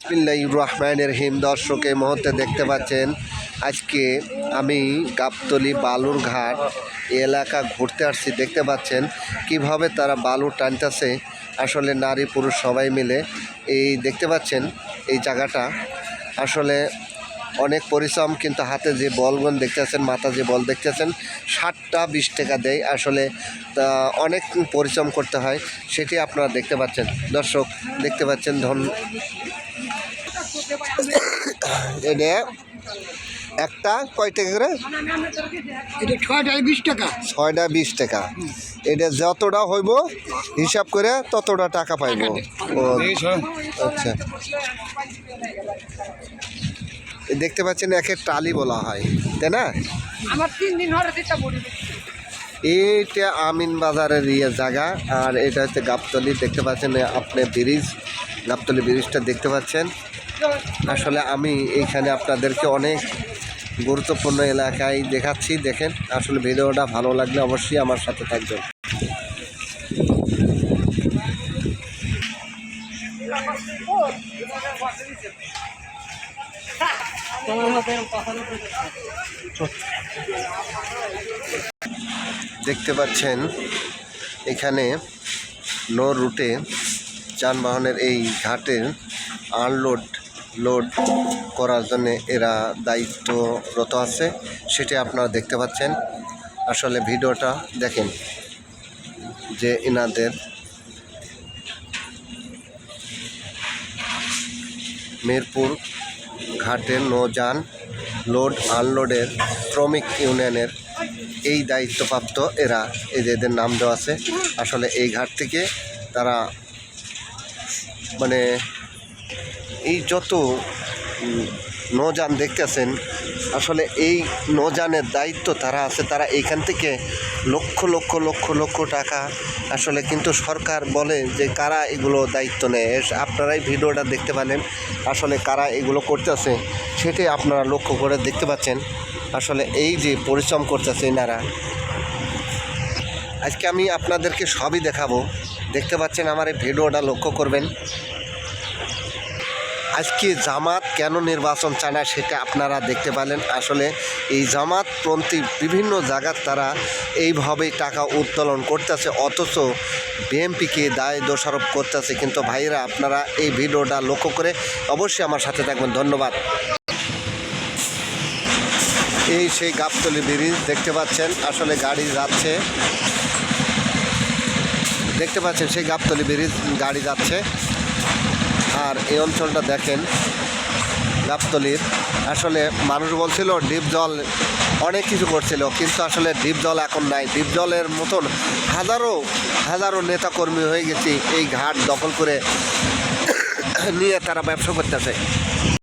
বিসমিল্লাহ রহমান রহিম। দর্শক মুহূর্তে দেখতে পাচ্ছেন, আজকে আমি গাবতলি বালুর ঘাট এই এলাকা ঘুরতে আসছি। দেখতে পাচ্ছেন কীভাবে তারা বালু টানতেছে। আসলে নারী পুরুষ সবাই মিলে এই দেখতে পাচ্ছেন এই জায়গাটা। আসলে অনেক পরিশ্রম, কিন্তু হাতে যে বলগুন দেখতেছেন, মাথা যে বল দেখতেছেন, ষাটটা বিশ টাকা দেয়। আসলে অনেক পরিশ্রম করতে হয়, সেটি আপনারা দেখতে পাচ্ছেন। দর্শক, দেখতে পাচ্ছেন ধন এটা একটা কয় টাকা করে? এটা ছয়টায় বিশ টাকা। ছয়টা বিশ টাকা। এটা যতটা হইব হিসাব করে ততটা টাকা পাইব। ও আচ্ছা। দেখতে পাচ্ছেন একে টালি বলা হয় তাই না? আমার তিন দিন এইটা আমিন বাজারের ইয়ে জায়গা আর এটা হচ্ছে গাবতলি। দেখতে পাচ্ছেন আপনি ব্রিজ গাবতলি ব্রিজটা দেখতে পাচ্ছেন। আসলে আমি এইখানে আপনাদেরকে অনেক গুরুত্বপূর্ণ এলাকায় দেখাচ্ছি। দেখেন, আসলে ভিডিওটা ভালো লাগলে অবশ্যই আমার সাথে থাকবেন। দেখতে পাচ্ছেন, এখানে নো রুটে যানবাহনের এই ঘাটের আনলোড লোড করার জন্য এরা দায়িত্বরত আছে, সেটি আপনারা দেখতে পাচ্ছেন। আসলে ভিডিওটা দেখেন যে এনাদের মিরপুর ঘাটের নৌযান লোড আনলোডের শ্রমিক ইউনিয়নের এই দায়িত্বপ্রাপ্ত এরা এদের নাম দেওয়া আছে। আসলে এই ঘাট থেকে তারা মানে এই যত নৌযান দেখতেছেন, আসলে এই নৌযানের দায়িত্ব তারা আছে, তারা এইখান থেকে লক্ষ লক্ষ লক্ষ লক্ষ টাকা আসলে কিন্তু সরকার বলে যে কারা এগুলো দায়িত্ব নেয়। আপনারাই ভিডিওটা দেখতে পারেন আসলে কারা এগুলো করতেছে, সেটাই আপনারা লক্ষ্য করে দেখতে পাচ্ছেন। আসলে এই যে পরিশ্রম করতেছে এনারা। আজকে আমি আপনাদেরকে সবই দেখাবো। দেখতে পাচ্ছেন আমার এই ভিডিওটা লক্ষ্য করবেন। আজকে জামাত কেন নির্বাচন চায় না সেটা আপনারা দেখতে পেলেন। আসলে এই জামাতপন্থী বিভিন্ন জায়গার তারা এইভাবেই টাকা উত্তোলন করতেছে, অথচ বিএমপিকে দায় দোষারোপ করতেছে। কিন্তু ভাইরা আপনারা এই ভিডিওটা লক্ষ্য করে অবশ্যই আমার সাথে থাকবেন। ধন্যবাদ। এই সেই গাবতলি ব্রিজ দেখতে পাচ্ছেন, আসলে গাড়ি যাচ্ছে। দেখতে পাচ্ছেন সেই গাবতলি ব্রিজ, গাড়ি যাচ্ছে। আর এই অঞ্চলটা দেখেন, গাবতলির। আসলে মানুষ বলছিল ডিপ জল অনেক কিছু করছিল, কিন্তু আসলে ডিপ জল এখন নাই। ডিপ জলের মতন হাজারো হাজারো নেতাকর্মী হয়ে গেছে এই ঘাট দখল করে নিয়ে তারা ব্যবসা করতেছে।